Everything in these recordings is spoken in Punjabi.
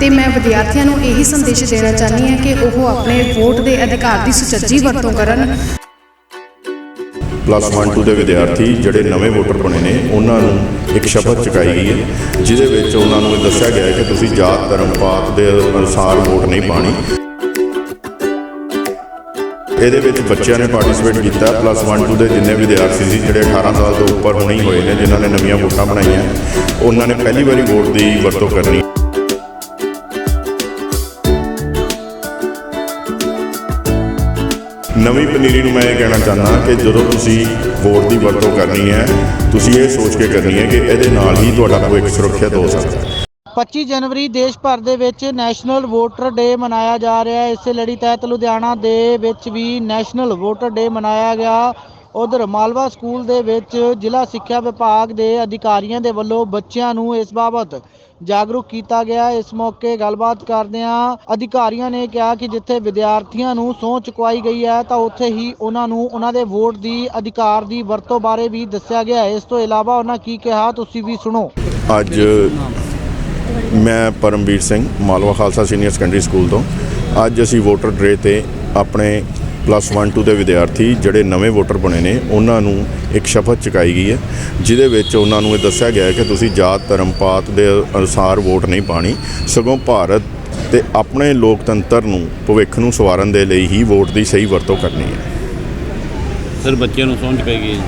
ਤੇ ਮੈਂ ਵਿਦਿਆਰਥੀਆਂ ਨੂੰ ਇਹੀ ਸੰਦੇਸ਼ ਦੇਣਾ ਚਾਹੁੰਦੀ ਹਾਂ ਕਿ ਉਹ ਆਪਣੇ ਵੋਟ ਦੇ ਅਧਿਕਾਰ ਦੀ ਸੁਚੱਜੀ ਵਰਤੋਂ ਕਰਨ। ਪਲੱਸ 1 2 ਦੇ ਵਿਦਿਆਰਥੀ ਜਿਹੜੇ ਨਵੇਂ ਵੋਟਰ ਬਣੇ ਨੇ, ਉਹਨਾਂ ਨੂੰ ਇੱਕ ਸ਼ਪਥ ਚੁਕਾਈ ਗਈ ਹੈ, ਜਿਹਦੇ ਵਿੱਚ ਉਹਨਾਂ ਨੂੰ ਇਹ ਦੱਸਿਆ ਗਿਆ ਹੈ ਕਿ ਤੁਸੀਂ ਜਾਤ, ਧਰਮ, ਪਾਤ ਦੇ ਅਨੁਸਾਰ ਵੋਟ ਨਹੀਂ ਪਾਣੀ ਇਹਦੇ ਵਿੱਚ ਬੱਚਿਆਂ ਨੇ ਪਾਰਟਿਸਿਪੇਟ ਕੀਤਾ। ਪਲੱਸ 1 2 ਦੇ ਜਿੰਨੇ ਵਿਦਿਆਰਥੀ ਸੀ, ਜਿਹੜੇ 18 ਸਾਲ ਤੋਂ ਉੱਪਰ ਹੋਣੇ ਹੀ ਹੋਏ ਨੇ, ਜਿਨ੍ਹਾਂ ਨੇ ਨਵੀਆਂ ਵੋਟਾਂ ਬਣਾਈਆਂ, ਉਹਨਾਂ ਨੇ ਪਹਿਲੀ ਵਾਰੀ ਵੋਟ ਦੀ ਵਰਤੋਂ ਕਰਨੀ। ਨਵੀਂ ਪਨੀਰੀ ਨੂੰ ਮੈਂ ਇਹ ਕਹਿਣਾ ਚਾਹੁੰਦਾ ਕਿ ਜਦੋਂ ਤੁਸੀਂ ਵੋਟ ਦੀ ਵਰਤੋਂ ਕਰਨੀ ਹੈ, ਤੁਸੀਂ ਇਹ ਸੋਚ ਕੇ ਕਰਨੀ ਹੈ ਕਿ ਇਹਦੇ ਨਾਲ ਹੀ ਤੁਹਾਡਾ ਭਵਿੱਖ ਸੁਰੱਖਿਅਤ ਹੋ ਸਕਦਾ ਹੈ। 25 ਜਨਵਰੀ ਦੇਸ਼ ਭਰ ਦੇ ਵਿੱਚ ਨੈਸ਼ਨਲ ਵੋਟਰ ਡੇ ਮਨਾਇਆ ਜਾ ਰਿਹਾ ਹੈ। ਇਸੇ ਲੜੀ ਤਹਿਤ ਲੁਧਿਆਣਾ ਦੇ ਵਿੱਚ ਵੀ ਨੈਸ਼ਨਲ ਵੋਟਰ ਡੇ ਮਨਾਇਆ ਗਿਆ। ਉਧਰ ਮਾਲਵਾ ਸਕੂਲ ਦੇ ਵਿੱਚ ਜ਼ਿਲ੍ਹਾ ਸਿੱਖਿਆ ਵਿਭਾਗ ਦੇ ਅਧਿਕਾਰੀਆਂ ਦੇ ਵੱਲੋਂ ਬੱਚਿਆਂ ਨੂੰ ਇਸ ਬਾਬਤ ਜਾਗਰੂਕ ਕੀਤਾ ਗਿਆ। ਇਸ ਮੌਕੇ ਗੱਲਬਾਤ ਕਰਦਿਆਂ ਅਧਿਕਾਰੀਆਂ ਨੇ ਕਿਹਾ ਕਿ ਜਿੱਥੇ ਵਿਦਿਆਰਥੀਆਂ ਨੂੰ ਸਹੁੰ ਚੁਕਵਾਈ ਗਈ ਹੈ, ਤਾਂ ਉੱਥੇ ਹੀ ਉਹਨਾਂ ਨੂੰ ਉਹਨਾਂ ਦੇ ਵੋਟ ਦੀ ਅਧਿਕਾਰ ਦੀ ਵਰਤੋਂ ਬਾਰੇ ਵੀ ਦੱਸਿਆ ਗਿਆ ਇਸ ਤੋਂ ਇਲਾਵਾ ਉਹਨਾਂ ਕੀ ਕਿਹਾ, ਤੁਸੀਂ ਵੀ ਸੁਣੋ। ਅੱਜ ਮੈਂ Paramveer Singh, Malwa Khalsa senior secondary school ਤੋਂ। ਅੱਜ ਅਸੀਂ ਵੋਟਰ ਡਰੇ ਤੇ ਆਪਣੇ ਪਲੱਸ 1 2 ਦੇ ਵਿਦਿਆਰਥੀ ਜਿਹੜੇ ਨਵੇਂ ਵੋਟਰ ਬਣੇ ਨੇ, ਉਹਨਾਂ ਨੂੰ ਇੱਕ ਸ਼ਪਥ ਚੁਕਾਈ ਗਈ ਹੈ, ਜਿਹਦੇ ਵਿੱਚ ਉਹਨਾਂ ਨੂੰ ਇਹ ਦੱਸਿਆ ਗਿਆ ਹੈ ਕਿ ਤੁਸੀਂ ਜਾਤ, ਧਰਮ, ਪਾਤ ਦੇ ਅਨੁਸਾਰ ਵੋਟ ਨਹੀਂ ਪਾਣੀ ਸਗੋਂ ਭਾਰਤ ਤੇ ਆਪਣੇ ਲੋਕਤੰਤਰ ਨੂੰ, ਭਵਿੱਖ ਨੂੰ ਸਵਾਰਨ ਦੇ ਲਈ ਹੀ ਵੋਟ ਦੀ ਸਹੀ ਵਰਤੋਂ ਕਰਨੀ ਹੈ। ਸਰ ਬੱਚਿਆਂ ਨੂੰ ਸਮਝ ਪਾਈ ਗਈ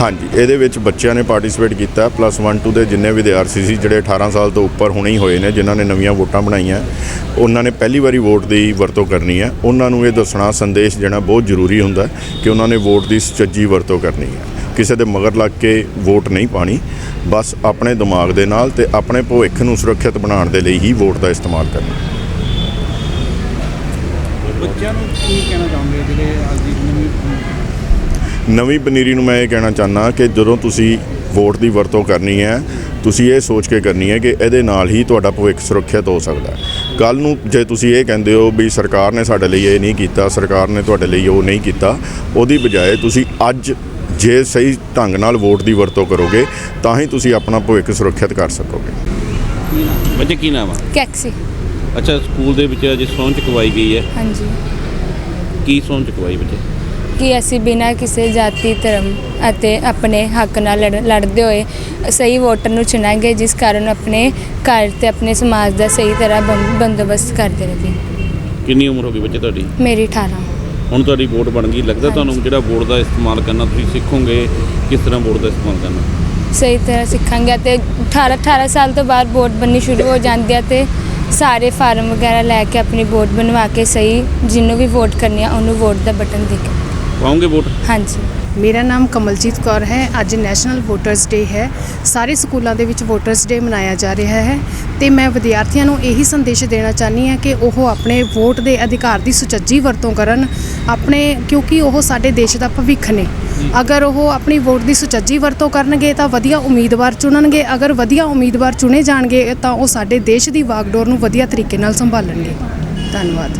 ਹਾਂਜੀ, ਇਹਦੇ ਵਿੱਚ ਬੱਚਿਆਂ ਨੇ ਪਾਰਟਿਸਿਪੇਟ ਕੀਤਾ ਪਲੱਸ 1 2 ਦੇ ਜਿੰਨੇ ਵਿਦਿਆਰਥੀ ਸੀ, ਜਿਹੜੇ 18 ਸਾਲ ਤੋਂ ਉੱਪਰ ਹੁਣੇ ਹੀ ਹੋਏ ਨੇ, ਜਿਨ੍ਹਾਂ ਨੇ ਨਵੀਆਂ ਵੋਟਾਂ ਬਣਾਈਆਂ। ਉਹਨਾਂ ਨੇ ਪਹਿਲੀ ਵਾਰੀ ਵੋਟ ਦੀ ਵਰਤੋਂ ਕਰਨੀ ਹੈ। ਉਹਨਾਂ ਨੂੰ ਇਹ ਦੱਸਣਾ, ਸੰਦੇਸ਼ ਦੇਣਾ ਬਹੁਤ ਜ਼ਰੂਰੀ ਹੁੰਦਾ ਕਿ ਉਹਨਾਂ ਨੇ ਵੋਟ ਦੀ ਸੁਚੱਜੀ ਵਰਤੋਂ ਕਰਨੀ ਹੈ। ਕਿਸੇ ਦੇ ਮਗਰ ਲੱਗ ਕੇ ਵੋਟ ਨਹੀਂ ਪਾਣੀ, ਬਸ ਆਪਣੇ ਦਿਮਾਗ ਦੇ ਨਾਲ ਤੇ ਆਪਣੇ ਭਵਿੱਖ ਨੂੰ ਸੁਰੱਖਿਅਤ ਬਣਾਉਣ ਦੇ ਲਈ ਹੀ ਵੋਟ ਦਾ ਇਸਤੇਮਾਲ ਕਰਨਾ। ਬੱਚਿਆਂ ਨੂੰ ਕੀ ਕਹਿਣਾ ਚਾਹੁੰਦੇ ਜਿਹੜੇ ਅੱਜ ਦੀ ਨਵੀਂ ਨਵੀਂ ਪਨੀਰੀ ਨੂੰ ਮੈਂ ਇਹ ਕਹਿਣਾ ਚਾਹੁੰਦਾ ਕਿ ਜਦੋਂ ਤੁਸੀਂ ਵੋਟ ਦੀ ਵਰਤੋਂ ਕਰਨੀ ਹੈ ਤੁਸੀਂ ਇਹ ਸੋਚ ਕੇ ਕਰਨੀ ਹੈ ਕਿ ਇਹਦੇ ਨਾਲ ਹੀ ਤੁਹਾਡਾ ਭਵਿੱਖ ਸੁਰੱਖਿਅਤ ਹੋ ਸਕਦਾ ਹੈ। ਕੱਲ ਨੂੰ ਜੇ ਤੁਸੀਂ ਇਹ ਕਹਿੰਦੇ ਹੋ ਵੀ ਸਰਕਾਰ ਨੇ ਸਾਡੇ ਲਈ ਇਹ ਨਹੀਂ ਕੀਤਾ ਸਰਕਾਰ ਨੇ ਤੁਹਾਡੇ ਲਈ ਉਹ ਨਹੀਂ ਕੀਤਾ ਉਹਦੀ ਬਜਾਏ ਤੁਸੀਂ ਅੱਜ ਜੇ ਸਹੀ ਢੰਗ ਨਾਲ ਵੋਟ ਦੀ ਵਰਤੋਂ ਕਰੋਗੇ ਤਾਂ ਹੀ ਤੁਸੀਂ ਆਪਣਾ ਭਵਿੱਖ ਸੁਰੱਖਿਅਤ ਕਰ ਸਕੋਗੇ। ਬੱਚੇ ਕੀ ਨਾਮ ਆ? ਕੈਕਸੀ। ਅੱਛਾ ਸਕੂਲ ਦੇ ਵਿੱਚ ਅੱਜ ਸੌਂ ਚੁਕਵਾਈ ਗਈ ਹੈ। ਹਾਂਜੀ। ਕੀ ਸੌਂ ਚੁਕਵਾਈ ਬੱਚੇ? ਕਿ ਅਸੀਂ ਬਿਨਾਂ ਕਿਸੇ ਜਾਤੀ ਧਰਮ ਅਤੇ ਆਪਣੇ ਹੱਕ ਨਾਲ ਲੜ- ਲੜਦੇ ਹੋਏ ਸਹੀ ਵੋਟਰ ਨੂੰ ਚੁਣਾਂਗੇ ਜਿਸ ਕਾਰਨ ਆਪਣੇ ਘਰ ਤੇ ਆਪਣੇ ਸਮਾਜ ਦਾ ਸਹੀ ਤਰ੍ਹਾਂ ਬੰ- ਬੰਦੋਬਸਤ ਕਰਦੇ ਰਹੇ ਕਿੰਨੀ ਉਮਰ ਹੋ ਗਈ ਬੱਚੇ ਤੁਹਾਡੀ? ਮੇਰੀ 18 ਹੁਣ ਤੁਹਾਡੀ ਵੋਟ ਬਣ ਗਈ। ਲੱਗਦਾ ਤੁਹਾਨੂੰ ਜਿਹੜਾ ਵੋਟ ਦਾ ਇਸਤੇਮਾਲ ਕਰਨਾ ਤੁਸੀਂ ਸਿੱਖੋਗੇ ਕਿਸ ਤਰ੍ਹਾਂ ਵੋਟ ਦਾ ਇਸਤੇਮਾਲ ਕਰਨਾ? ਸਹੀ ਤਰ੍ਹਾਂ ਸਿੱਖਾਂਗੇ ਤੇ 18 18 ਸਾਲ ਤੋਂ ਬਾਅਦ ਵੋਟ ਬਣਨੀ ਸ਼ੁਰੂ ਹੋ ਜਾਂਦੀ ਹੈ ਤੇ ਸਾਰੇ ਫਾਰਮ ਵਗੈਰਾ ਲੈ ਕੇ ਆਪਣੀ ਵੋਟ ਬਣਵਾ ਕੇ ਸਹੀ ਜਿਹਨੂੰ ਵੀ ਵੋਟ ਕਰਨੀ ਆ ਉਹਨੂੰ ਵੋਟ ਦਾ ਬਟਨ ਦੇ ਕੇ। ਪਾਉਂਗੇ ਵੋਟ? ਹਾਂਜੀ। ਮੇਰਾ ਨਾਮ ਕਮਲਜੀਤ ਕੌਰ ਹੈ। ਅੱਜ ਨੈਸ਼ਨਲ ਵੋਟਰਸ ਡੇ ਹੈ। ਸਾਰੇ ਸਕੂਲਾਂ ਦੇ ਵਿੱਚ ਵੋਟਰਸ ਡੇ ਮਨਾਇਆ ਜਾ ਰਿਹਾ ਹੈ ਤੇ ਮੈਂ ਵਿਦਿਆਰਥੀਆਂ ਨੂੰ ਇਹੀ ਸੰਦੇਸ਼ ਦੇਣਾ ਚਾਹੁੰਦੀ ਹਾਂ ਕਿ ਉਹ ਆਪਣੇ ਵੋਟ ਦੇ ਅਧਿਕਾਰ ਦੀ ਸੁਚੱਜੀ ਵਰਤੋਂ ਕਰਨ, ਆਪਣੇ, ਕਿਉਂਕਿ ਉਹ ਸਾਡੇ ਦੇਸ਼ ਦਾ ਭਵਿੱਖ ਨੇ। ਅਗਰ ਉਹ ਆਪਣੀ ਵੋਟ ਦੀ ਸੁਚੱਜੀ ਵਰਤੋਂ ਕਰਨਗੇ ਤਾਂ ਵਧੀਆ ਉਮੀਦਵਾਰ ਚੁਣਨਗੇ। ਅਗਰ ਵਧੀਆ ਉਮੀਦਵਾਰ ਚੁਣੇ ਜਾਣਗੇ ਤਾਂ ਉਹ ਸਾਡੇ ਦੇਸ਼ ਦੀ ਵਾਗਡੋਰ ਨੂੰ ਵਧੀਆ ਤਰੀਕੇ ਨਾਲ ਸੰਭਾਲਣਗੇ। ਧੰਨਵਾਦ।